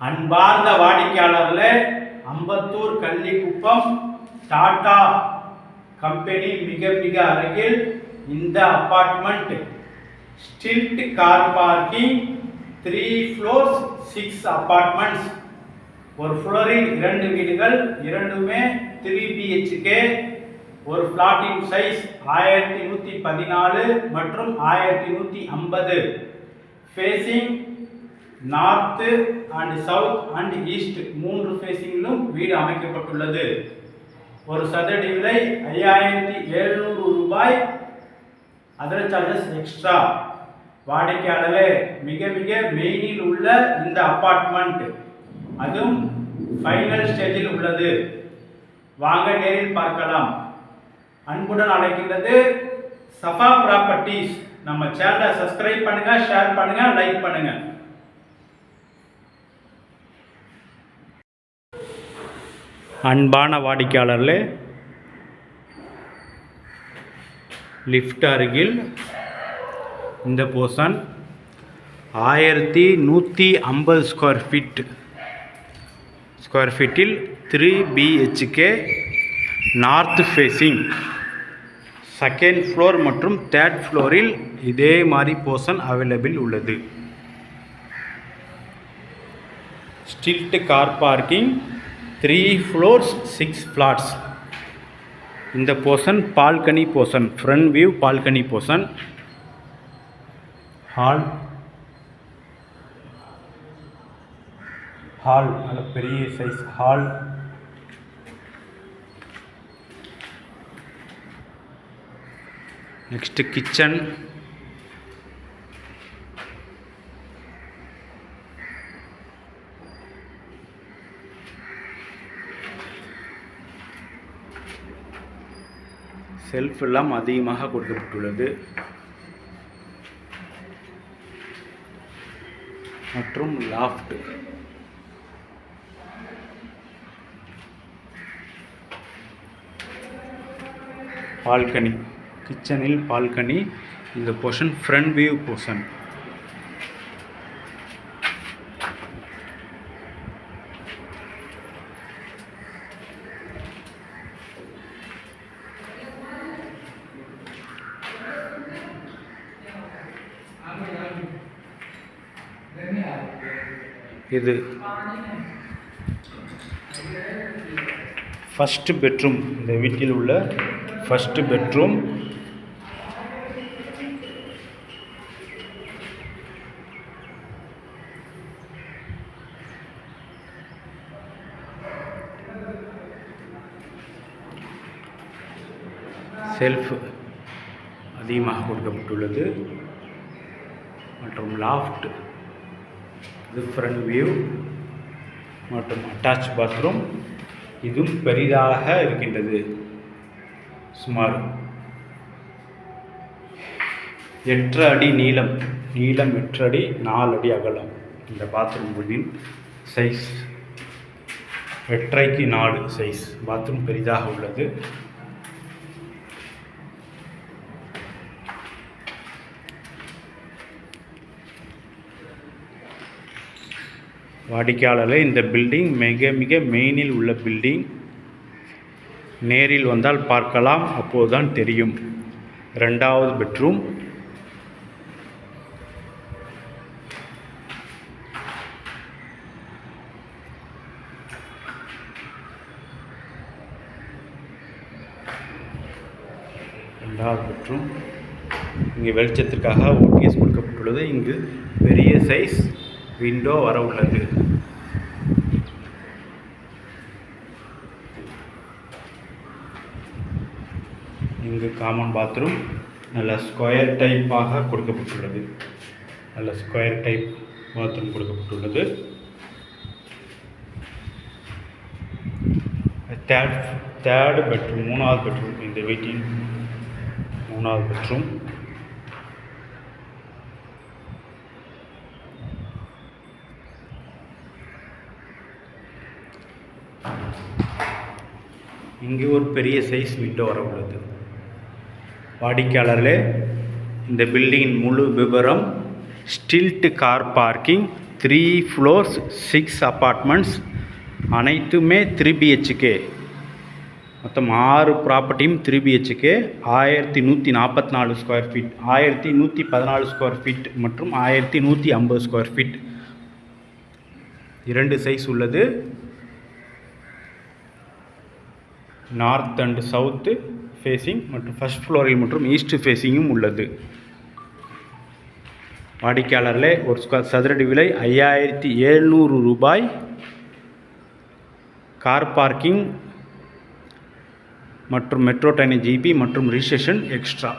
அன்பார்ந்த வாடிக்கையாளர்களே அம்பத்தூர் கள்ளிக்குப்பம் டாடா கம்பெனி மிக மிக அருகில் இந்த apartment stilt car parking three floors six apartments ஒரு ஃப்ளோரில் இரண்டு வீடுகள் இரண்டுமே த்ரீ பிஹெச்கே ஒரு ஃப்ளாட்டின் சைஸ் ஆயிரத்தி நூற்றி பதினாலு மற்றும் ஆயிரத்தி நூற்றி ஐம்பது. Facing north and south and east மூன்று ஃபேஸிங்கிலும் வீடு அமைக்கப்பட்டுள்ளது. ஒரு சதுரடி விலை ஐயாயிரத்தி எழுநூறு ரூபாய். அதர் சார்ஜஸ் எக்ஸ்ட்ரா வாடிக்கையாளரே மிக மிக மெயினில் உள்ள இந்த அப்பார்ட்மெண்ட் அதுவும் ஃபைனல் ஸ்டேஜில் உள்ளது. வாங்க நேரில் பார்க்கலாம். அன்புடன் அழைக்கின்றது சஃபா ப்ராப்பர்ட்டிஸ் நம்ம சேனலை சப்ஸ்கிரைப் பண்ணுங்கள் ஷேர் பண்ணுங்கள் லைக் பண்ணுங்கள் அன்பான வாடிக்கையாளர்களே லிஃப்ட் அருகில் இந்த போர்ஷன் ஆயிரத்தி நூற்றி ஐம்பது ஸ்கொயர் ஃபீட் ஸ்கொயர் ஃபீட்டில் three BHK north facing second floor மற்றும் தேர்ட் ஃப்ளோரில் இதே மாதிரி போர்ஷன் அவைலபிள் உள்ளது. Stilt car parking three floors six flats இந்த portion balcony portion front view balcony portion hall hall நல்ல பெரிய size hall next kitchen shelf எல்லாம் அதிகமாக கொடுக்கப்பட்டுள்ளது. மற்றும் லாஃப்ட் பால்கனி. கிச்சனில் பால்கனி. இந்த போர்ஷன் ஃப்ரண்ட் வியூ போர்ஷன் இது ஃபஸ்ட்டு பெட்ரூம் இந்த வீட்டில் உள்ள ஃபஸ்ட்டு பெட்ரூம் செல்ஃப் அதிகமாக கொடுக்கப்பட்டுள்ளது. மற்றும் லாஃப்ட் இது ஃப்ரண்ட் வியூ மற்றும் அட்டாச் பாத்ரூம் இதுவும் பெரிதாக இருக்கின்றது. சுமார் எட்டு அடி நீளம் நீளம் எட்டு அடி நாலு அடி அகலம். இந்த பாத்ரூம் பில்டிங் சைஸ் எட்டரைக்கு நாலு சைஸ் பாத்ரூம் பெரிதாக உள்ளது. வாடிக்கையாளர்களே இந்த பில்டிங் மிக மிக மெயினில் உள்ள பில்டிங் நேரில் வந்தால் பார்க்கலாம் அப்போதுதான் தெரியும். ரெண்டாவது பெட்ரூம் ரெண்டாவது பெட்ரூம் இங்கே வெளிச்சத்திற்காக ஓடிஎஸ் கொடுக்கப்பட்டுள்ளது. இங்கு பெரிய சைஸ் விண்டோ வர உள்ளது. இங்கு காமன் பாத்ரூம் நல்ல ஸ்கொயர் டைப்பாக கொடுக்கப்பட்டுள்ளது. நல்ல ஸ்கொயர் டைப் பாத்ரூம் கொடுக்கப்பட்டுள்ளது. தேர்ட் தேர்டு பெட்ரூம் மூணாவது பெட்ரூம் இந்த வீட்டின் மூணாவது பெட்ரூம் இங்கே ஒரு பெரிய சைஸ் விண்டோ வர உள்ளது. வாடிக்கையாளர்களே இந்த பில்டிங்கின் முழு விவரம் stilt car parking three floors six apartments அனைத்துமே த்ரீ பிஹெச்கே மொத்தம் ஆறு ப்ராப்பர்ட்டியும் த்ரீ பிஹெச்கே ஆயிரத்தி நூற்றி நாற்பத்தி நாலு ஸ்கொயர் ஃபீட் ஆயிரத்தி நூற்றி பதினாலு ஸ்கொயர் ஃபீட் மற்றும் ஆயிரத்தி நூற்றி ஐம்பது ஸ்கொயர் ஃபீட் இரண்டு சைஸ் உள்ளது. நார்த் அண்ட் சவுத்து ஃபேஸிங் மற்றும் ஃபர்ஸ்ட் ஃப்ளோரில் மற்றும் ஈஸ்ட் ஃபேஸிங்கும் உள்ளது. வாடிக்கையாளர்களே ஒரு ஸ்கொயர் சதுரடி விலை ஐயாயிரத்தி எழுநூறு ரூபாய். கார் பார்க்கிங் மற்றும் மெட்ரோ டைனி ஜிபி மற்றும் ரிஜிஸ்ட்ரேஷன் எக்ஸ்ட்ரா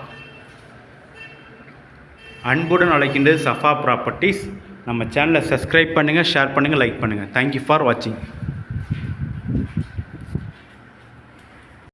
அன்புடன் அழைக்கின்றது சஃபா ப்ராப்பர்ட்டிஸ் நம்ம சேனலை சப்ஸ்கிரைப் பண்ணுங்கள் ஷேர் பண்ணுங்கள் லைக் பண்ணுங்கள் தேங்க்யூ ஃபார் வாட்சிங்